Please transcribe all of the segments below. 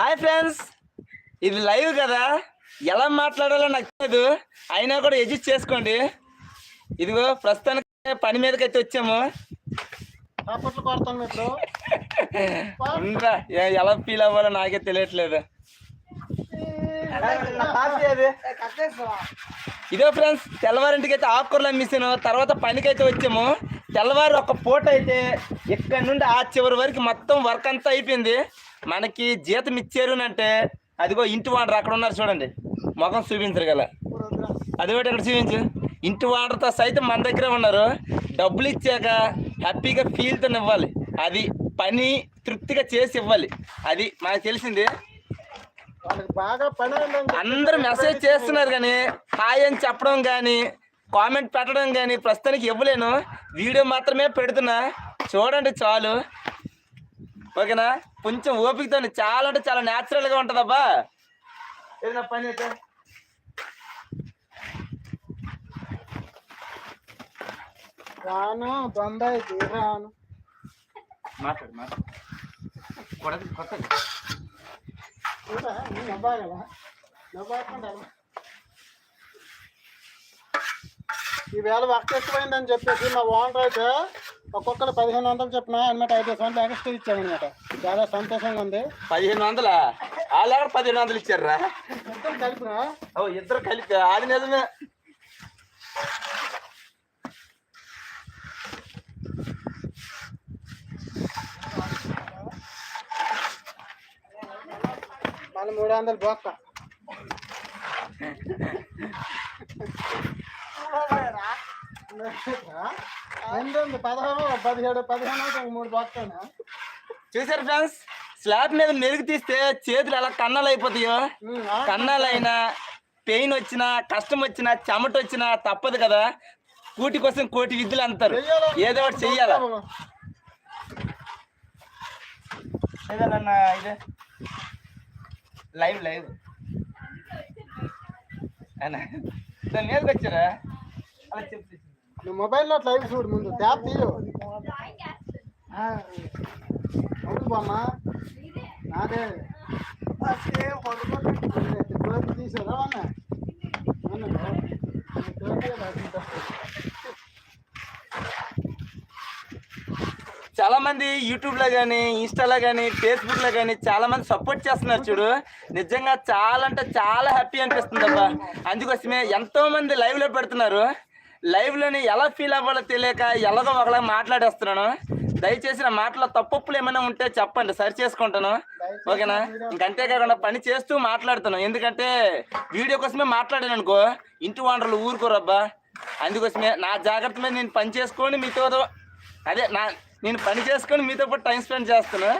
Hi friends. ఇది live కదా? ఎలా మాట్లాడాలో నాకు తెలియదు అయినా కూడా ఎడ్జిట్ చేసుకోండి. ఇదిగో ప్రస్తుతానికి పని మీదకి అయితే వచ్చాము ఎలా ఫీల్ అవ్వాలో నాకే తెలియట్లేదు. ఇదో ఫ్రెండ్స్ తెల్లవారింటికి అయితే ఆకుకూరలు అమ్మేసాను. తర్వాత పనికైతే వచ్చాము. తెల్లవారు ఒక పూట అయితే ఇక్కడ నుండి ఆ చివరి వరకు మొత్తం వర్క్ అంతా అయిపోయింది. మనకి జీతం ఇచ్చారు అంటే అదిగో ఇంటి వాడరు అక్కడ ఉన్నారు చూడండి. ముఖం చూపించరు గల అది ఒకటి ఇక్కడ చూపించు. ఇంటి వాడర్తో సైతం మన దగ్గరే ఉన్నారు. డబ్బులు ఇచ్చాక హ్యాపీగా ఫీల్తో ఇవ్వాలి. అది పని తృప్తిగా చేసి ఇవ్వాలి. అది మనకు తెలిసింది. బాగా పని ఉందండి అందరూ మెసేజ్ చేస్తున్నారు కానీ హాయ్ అని చెప్పడం కానీ కామెంట్ పెట్టడం కానీ ప్రస్తుతానికి ఇవ్వలేను. వీడియో మాత్రమే పెడుతున్నా. చూడండి చాలు. ఓకేనా? కొంచెం ఓపికతో చాలా అంటే చాలా న్యాచురల్గా ఉంటుందబ్బా. ఏదైనా పని అయితే? రాను బొంబాయికి రాను. మాట్లాడు మాట్లాడు. నువ్వు నవ్వాలా నవ్వకుండా ఈవేళ వర్క్ ఎక్కువైందని చెప్పేసి మా ఓనర్ అయితే ఒక్కొక్కరు పదిహేను వందలు చెప్పిన అనమాట ఐదు వందలు ఎక్స్ట్రా ఇచ్చామన్నమాట చాలా సంతోషంగా ఉంది. పదిహేను వందలా? వాళ్ళు పదిహేను వందలు ఇచ్చారా? ఇద్దరు కలిపిన? ఓ ఇద్దరు కలిపి అది నిజమే. మళ్ళీ మూడు వందలు బొక్క ఎంత పదహారు పదిహేడు పదిహేను మూడు బొక్కనా చూసారు ఫ్రెండ్స్? స్లాబ్ మీద మెరుగు తీస్తే చేతులు ఎలా కన్నాలు అయిపోతాయో? కన్నాలైనా పెయిన్ వచ్చినా కష్టం వచ్చినా చెమట వచ్చినా తప్పదు కదా? కూటి కోసం కోటి విద్యలు అంటారు? ఏదో ఒకటి చెయ్యాలా? ఏదన్నా ఇదే. Live live. అన్నా దాని మీదకి వచ్చారా? అలా చెప్పు. నువ్వు మొబైల్లో లైవ్ చూడు ముందు. ట్యాప్ తీయు. అవును బామ్మ. నాదే. తీసారా. చాలా మంది యూట్యూబ్లో కానీ ఇన్స్టాలో కానీ ఫేస్బుక్లో కానీ చాలా మంది సపోర్ట్ చేస్తున్నారు చూడు. నిజంగా చాలా అంటే చాలా హ్యాపీ అనిపిస్తుంది అబ్బా అందుకోసమే ఎంతో మంది లైవ్లో పెడుతున్నారు. లైవ్లోని ఎలా ఫీల్ అవ్వాలో తెలియక ఎలాగో ఒకలా మాట్లాడేస్తున్నాను. దయచేసి నా మాటలో తప్పులు ఏమైనా ఉంటే చెప్పండి సరి చేసుకుంటాను. ఓకేనా? ఇంకంతే కాకుండా పని చేస్తూ మాట్లాడుతాను. ఎందుకంటే వీడియో కోసమే మాట్లాడాను అనుకో ఇంటి వాండర్లు ఊరుకోరబ్బా. అందుకోసమే నా జాగ్రత్త మీద నేను పని చేసుకొని మీతో అదే నా నేను పని చేసుకొని మీతో పాటు టైం స్పెండ్ చేస్తాను.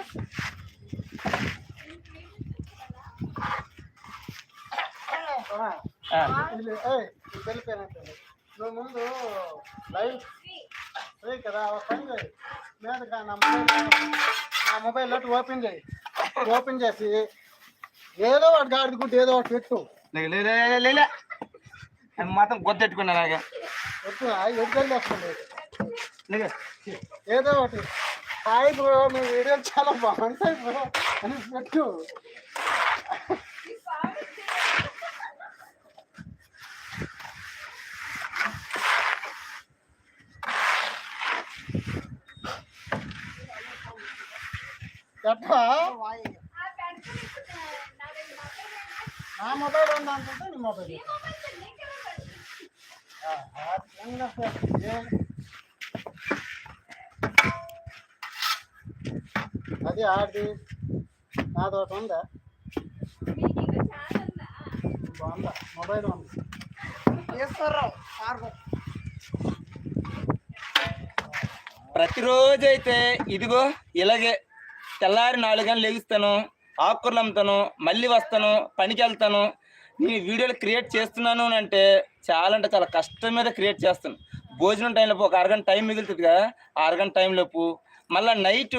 ఆ, నువ్వు ముందు లైవ్. చేయి కదా ఒక పని చేయి మీదగా నా మొబైల్ నా మొబైల్ ఓపెన్ చేయి ఓపెన్ చేసి ఏదో ఒకటి గాడిదుకుంటే ఏదో ఒకటి పెట్టు. లే, లే, లే, లే, లే, లే. అది మాత్రం గొద్దెట్టుకున్నా నాగా పెట్టు ఎడ్జల్ వస్తుంది. ఏదో ఒకటి. హాయ్ బ్రో మీ వీడియోలు చాలా బాగుంటాయి బ్రో. అని పెట్టు ఎట్లా నా మొబైల్ అనుకుంటే నీ మొబైల్ అది ఆడిది నాది ఒకటి ఉందా బాగుందా మొబైల్ ఉంది ప్రతిరోజు అయితే ఇదిగో ఇలాగే తెల్లారి నాలుగు గంటలు లెగుస్తాను ఆకుకూరలు అమ్ముతాను మళ్ళీ వస్తాను పనికి వెళ్తాను. నేను వీడియోలు క్రియేట్ చేస్తున్నాను అని అంటే చాలా అంటే చాలా కష్టం మీద క్రియేట్ చేస్తాను. భోజనం టైంలోపు ఒక అరగంట టైం మిగులుతుంది కదా ఆ అరగంట టైంలోపు మళ్ళీ నైట్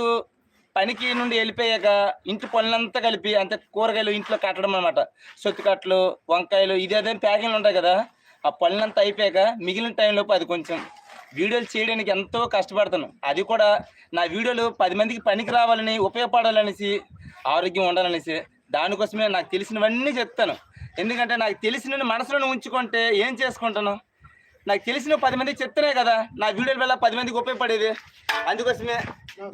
పనికి నుండి వెళ్ళిపోయాక ఇంటి పనులంతా కలిపి అంతే కూరగాయలు ఇంట్లో కట్టడం అనమాట సొత్తుకట్లు వంకాయలు ఇది ప్యాకింగ్లు ఉంటాయి కదా ఆ పనులంతా అయిపోయాక మిగిలిన టైంలోపు అది కొంచెం వీడియోలు చేయడానికి ఎంతో కష్టపడతాను. అది కూడా నా వీడియోలు పది మందికి పనికి రావాలని ఉపయోగపడాలనేసి ఆరోగ్యం ఉండాలనేసి దానికోసమే నాకు తెలిసినవన్నీ చెప్తాను. ఎందుకంటే నాకు తెలిసిన మనసులో ఉంచుకుంటే ఏం చేసుకుంటాను? నాకు తెలిసిన పది మందికి చెప్తేనే కదా నా వీడియోల వల్ల పది మందికి ఉపయోగపడేది. అందుకోసమే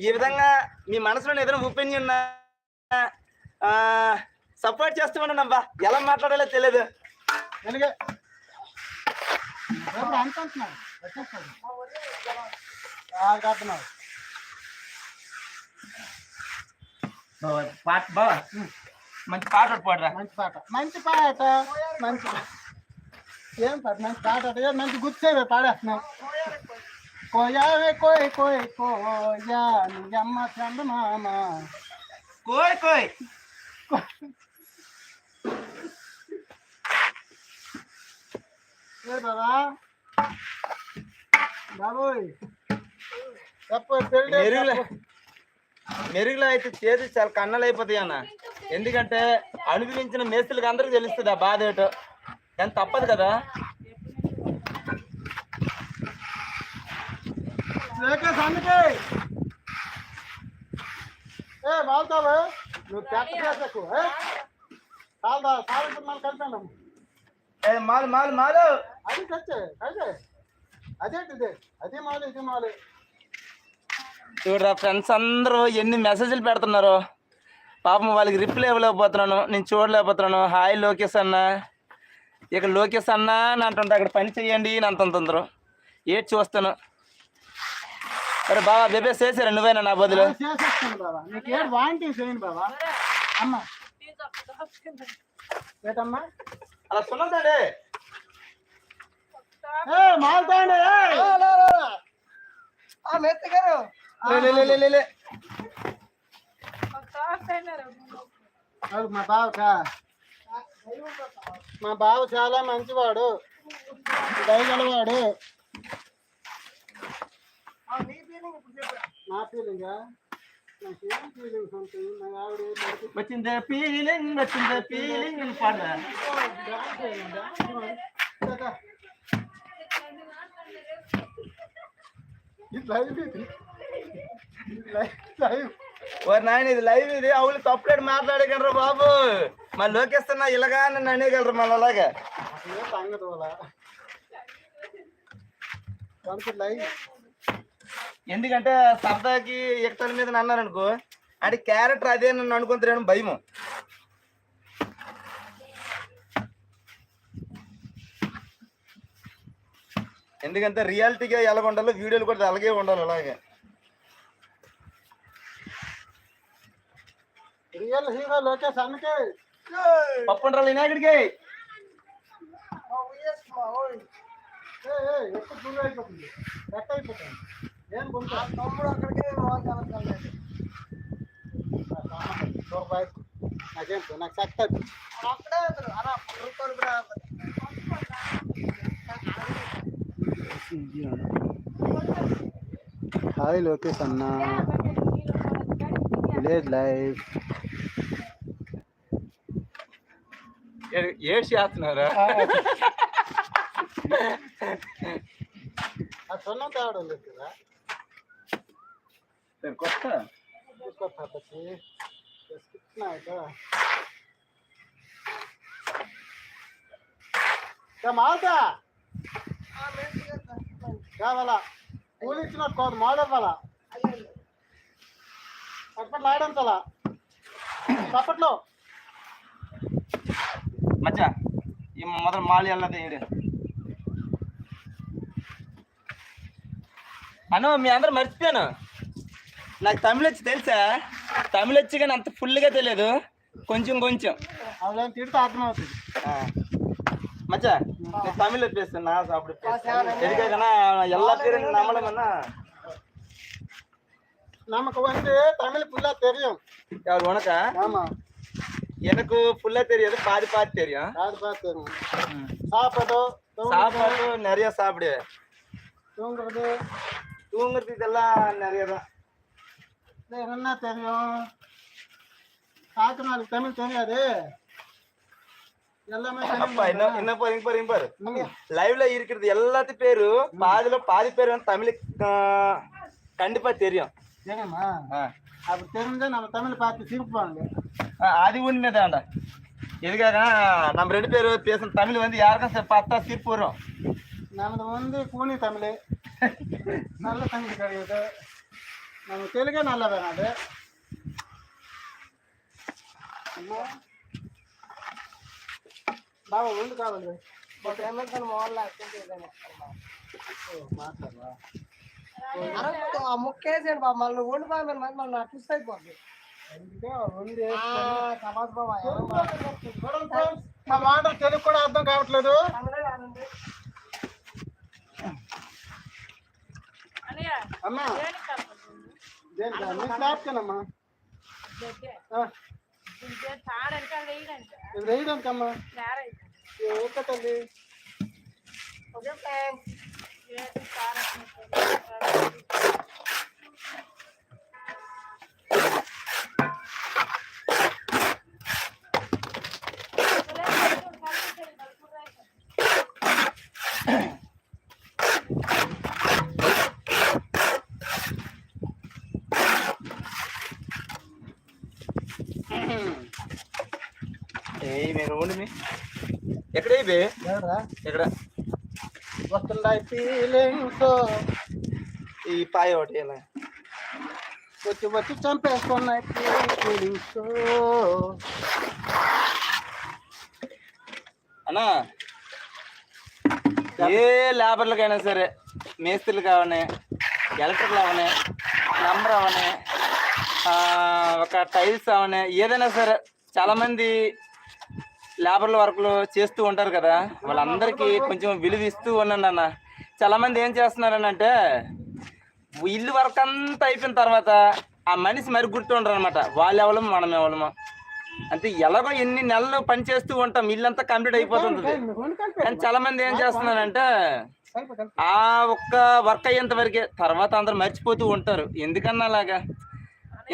ఈ విధంగా మీ మనసులో ఏదైనా ఒపీనియన్ సపోర్ట్ చేస్తామన్నానబ్బా ఎలా మాట్లాడాలో తెలియదు పాట బావా మంచి పాట ఒకటి పాడరా. మంచి పాట. మంచి పాట. మంచి ఏం పాట? మంచి పాట అంటే ఏం మంచి గుర్తేవే పాడేస్తున్నావు కోయావే కోయ్ కోయ్ కోయా నీ అమ్మ చంద మామ. కోయ్ కోయ్. ఏ బాబా బాబోయ్. చెప్పు పెళ్ళి మెరుగులో అయితే చేతి చాలా కన్నలు అయిపోతాయి అన్న. ఎందుకంటే అనుభవించిన మేస్తులకు అందరికీ తెలుస్తుంది ఆ బాధ ఏటో. కానీ తప్పదు కదా? మాలు మాలు మాలు. అది అదేంటి ఇది అది మాలు ఇది మాలు. చూడరా ఫ్రెండ్స్ అందరూ ఎన్ని మెసేజ్లు పెడుతున్నారు. పాపం వాళ్ళకి రిప్లై ఇవ్వలేకపోతున్నాను నేను చూడలేకపోతున్నాను. హాయ్ లోకేష్ అన్న. ఇక లోకేష్ అన్న అని అంటుంటే అక్కడ పని చెయ్యండి అని అంటుంటారు ఏటి చూస్తాను. అరే బాబా బేబే చేసారా నువ్వేనా నా బదులు? ఏడు చేయండి అలా మాలుతాండి. మా బావకా? మా బావ చాలా మంచివాడు. దయగలవాడు. నా ఫీలింగా వచ్చిందే ఫీలింగ్ వచ్చిందే ఫీలింగ్ లైవ్ లైవ్ ఓరి నాయన ఇది లైవ్ ఇది. అవులు తప్పులేడు మాట్లాడగలరా బాబు. మా లోకేష్ ఇలాగా నన్ను అనేయగలరు మళ్ళీ అలాగా లైవ్ ఎందుకంటే సరదాకి ఎక్కల మీద అన్నారు అనుకో అంటే క్యారెక్టర్ అదే నన్ను అనుకుంటున్నాను భయము. ఎందుకంటే రియాలిటీగా ఎలా ఉండాలో వీడియోలు కూడా అలాగే ఉండాలి అలాగే. రియల్ హీరో లోకేష్ అందుకే పప్పుండ్రాలు వినాయకుడికి. ఏ, ఏ, ఎప్పుడు గుండె అయిపోతుంది? ఎట్ట అయిపోతుంది? ఏం గుంట తమ్ముడు అక్కడికి నాకేం నాకు సెట్ హాయ్ లోకేష్ అన్న. Village life. ఏడు చేస్తున్నారా సొన్నం తేవడం లేదు కదా. సరే కొత్త. కొత్త మాల్తా. కావాలా? కూలి ఇచ్చినట్టు కాదు మాడవ్వాలా అప్పట్లో ఆడంతలా అప్పట్లో? మచ్చా ఈ మొదలు మాలి అల్లది ఏడు అను మీ అందరూ మర్చిపోయాను నాకు తమిళ వచ్చి తెలుసా తమిళ వచ్చి కానీ అంత ఫుల్గా తెలియదు కొంచెం కొంచెం అవి తిడితే అర్థమవుతుంది ఆ. மச்சா நீ தமிழ்ல பேசு நான் அப்படி பேசுறேன் எதுக்காகனா எல்லா பேரும் நம்மளமன்னா நமக்கு வந்து தமிழ் ஃபுல்லா தெரியும் யார் உனக்கா ஆமா எனக்கு ஃபுல்லா தெரியாது பாதி பாதி தெரியும். யாரு பார்த்து தெரியும். சாப்பாடு சாப்பாடு நிறைய சாப்பிடு. தூங்குறது? தூங்குறது இதெல்லாம் நிறைய தான் என்ன தெரியும்? காக்கு நாளுக்கு தமிழ் தெரியாது. என்ன பாரு பாரு பாரு. லைவ்ல இருக்கிறது எல்லாத்து பேரு பாதில பாதி பேர் வந்து தமிழ் ஆ, கண்டிப்பா தெரியும். தெரியுமா. அப்படி தெரிஞ்சா நம்ம தமிழ் பார்த்து சிரிப்பாங்க. ஆ, அது உண்மைதான்டா எதுக்காக நம்ம ரெண்டு பேரும் பேசுன தமிழ் வந்து யாருக்கும் ச- பார்த்தா சிரிப்பு வரும் நமது வந்து கூனி தமிழ் நல்ல தமிழ் கிடையாது நம்ம తెలుగే நல்ல வேணும் அது అమ్మా. బాబా ఉండు కావాలి మాట్లాడరా ముక్కేసేయండి బాబు మళ్ళీ ఓడి బాబు మీరు మళ్ళీ మళ్ళీ ట్విస్ట్ అయిపోద్ది మా మాటలు తెలుగు కూడా అర్థం కావట్లేదు. అమ్మా. దేనికి మీ స్లాబ్కేనమ్మా ఇది వేయడానికమ్మా. ఇది ఓకే తల్లి? ఓకే ఫ్రెండ్స్ ఏయ్ మీరు ఉండి మీ ఎక్కడ ఇవి? ఎవరా ఎక్కడ? వస్తున్నాయి ఫీలింగ్స్ ఈ పాయ ఒకటి ఇలా. వచ్చి వచ్చి చంపేస్తున్నాయి ఫీలింగ్స్ అన్నా ఏ లేబర్లకైనా సరే మేస్త్రీలు కావని ఎలక్ట్రికల్ అవని నంబర్ అవని ఒక టైల్స్ అవని ఏదైనా సరే చాలామంది లేబర్ల వర్క్లు చేస్తూ ఉంటారు కదా వాళ్ళందరికీ కొంచెం విలువ ఇస్తూ ఉన్నాను అన్న. చాలామంది ఏం చేస్తున్నారని అంటే ఇల్లు వర్క్ అంతా అయిపోయిన తర్వాత ఆ మనిషి మరి గుర్తుండరు అనమాట వాళ్ళు ఎవరు మనం ఎవరము అంటే ఎలాగో ఎన్ని నెలలు పని చేస్తూ ఉంటాం ఇల్లంతా కంప్లీట్ అయిపోతుంది. కానీ చాలా మంది ఏం చేస్తున్నారంటే ఆ ఒక్క వర్క్ అయ్యేంత వరకే తర్వాత అందరు మర్చిపోతూ ఉంటారు. ఎందుకన్నా అలాగా?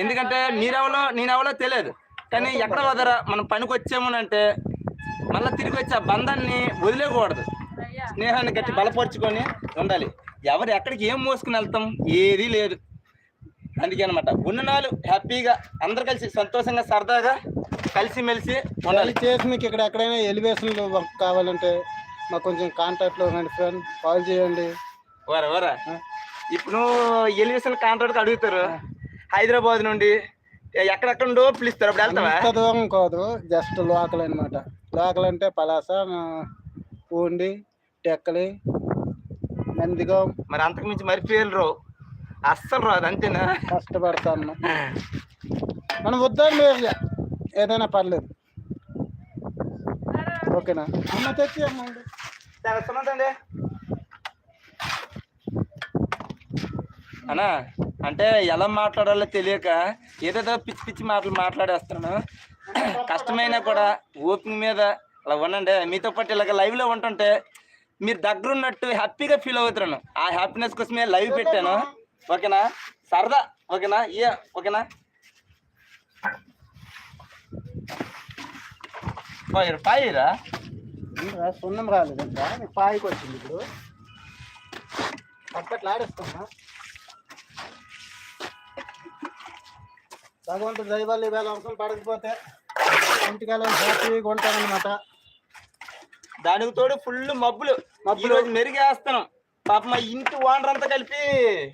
ఎందుకంటే మీరెవలో నేనెవలో తెలియదు. కానీ ఎక్కడ వదరా మనం పనికి వచ్చామనంటే మళ్ళీ తిరిగి వచ్చి ఆ బంధాన్ని వదిలేకూడదు. స్నేహాన్ని గట్టి బలపరుచుకొని ఉండాలి. ఎవరు ఎక్కడికి ఏం మోసుకుని వెళ్తాం? ఏదీ లేదు. అందుకే అనమాట ఉన్న నాలు హ్యాపీగా అందరు కలిసి సంతోషంగా సరదాగా కలిసిమెలిసి ఉండాలి. చేసి మీకు ఇక్కడ ఎక్కడైనా ఎలివేషన్ వర్క్ కావాలంటే మాకు కొంచెం కాంటాక్ట్లో ఉండండి ఫ్రెండ్ కాల్ చేయండి. వరా వరా. ఇప్పుడు నువ్వు ఎలివేషన్ కాంట్రాక్ట్ అడుగుతారు. హైదరాబాద్ నుండి ఎక్కడెక్కడ పిలుస్తారు. అప్పుడు వెళ్తావా? దూరం కాదు. జస్ట్ లోకల్ అన్నమాట. లోకల్ అంటే పలాస పూండి టెక్కలి నందిగం. మరి అంతకు మించి మరి రావు. అస్సలు రాదు అంతేనా? కష్టపడతాను. మనం వద్దాం లేదు ఏదైనా పర్లేదు. ఓకేనా? అమ్మ తెచ్చి అన్నా అంటే ఎలా మాట్లాడాలో తెలియక ఏదేదో పిచ్చి పిచ్చి మాటలు మాట్లాడేస్తున్నాను. కష్టమైనా కూడా ఓపిక మీద అలా ఉండండి. మీతో పాటు ఇలాగ లైవ్లో ఉంటుంటే మీరు దగ్గరున్నట్టు హ్యాపీగా ఫీల్ అవుతున్నాను. ఆ హ్యాపీనెస్ కోసమే లైవ్ పెట్టాను. ఓకేనా? సరదా. ఓకేనా? ఏ ఓకేనా? పాయిరా పాయిరా? సున్నం రాలేదంటా. నీకు పాయికి వచ్చింది ఇప్పుడు. పక్కట్లు ఆడేస్తున్నా భగవంతుడు దైవాలు ఇవాళ అవసరం పడకపోతే ఇంటికి హ్యాపీగా ఉంటానన్నమాట. దానికి తోడు ఫుల్ మబ్బులు. రోజు మెరుగేస్తున్నాం. పాప మా ఇంటి ఓనర్ అంతా కలిపి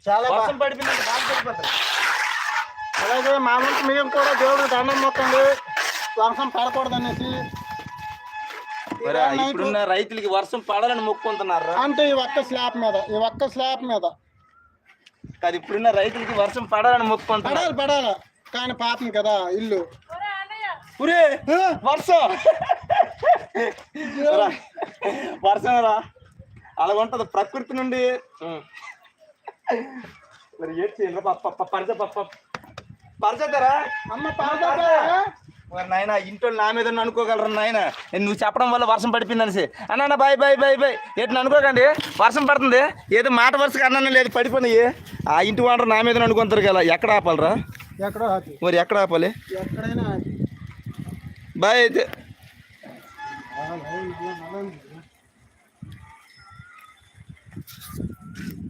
చాలా వర్షం పడిపోయిందంటే బాగా పడిపోతారు. అలాగే మా వంతు మేము కూడా దేవుడికి దండం మొక్కండి. వర్షం పడకూడదు అనేసి మరి ఇప్పుడున్న రైతులకి వర్షం పడాలని మొక్కుంటున్నారు? అంటే ఈ ఒక్క స్లాబ్ మీద ఈ ఒక్క స్లాబ్ మీద. అది ఇప్పుడున్న రైతులకి వర్షం పడాలని మొక్కుంటున్నారు. పడాలి పడాలి. కానీ పాపం కదా ఇల్లు. వర్షం. వర్షం రా. అలా ఉంటది ప్రకృతి నుండి. మరి ఏం పరిచ పరిచేతారా అమ్మ నాయన ఇంట్లో నా మీద అనుకోగలరు నాయన? నువ్వు చెప్పడం వల్ల వర్షం పడిపోయింది అనేసి. అన్న బాయ్ బాయ్ బాయ్ బాయ్. ఎట్లా అనుకోకండి. వర్షం పడుతుంది. ఏదో మాట వరుసగా అన్న లేదు పడిపోయినాయి ఆ ఇంటి వాడరు నా మీద అనుకుంటారు కదా ఎక్కడ ఆపాలరా? ఎక్కడో మరి ఎక్కడ ఆపాలి? బాయ్ అయితే.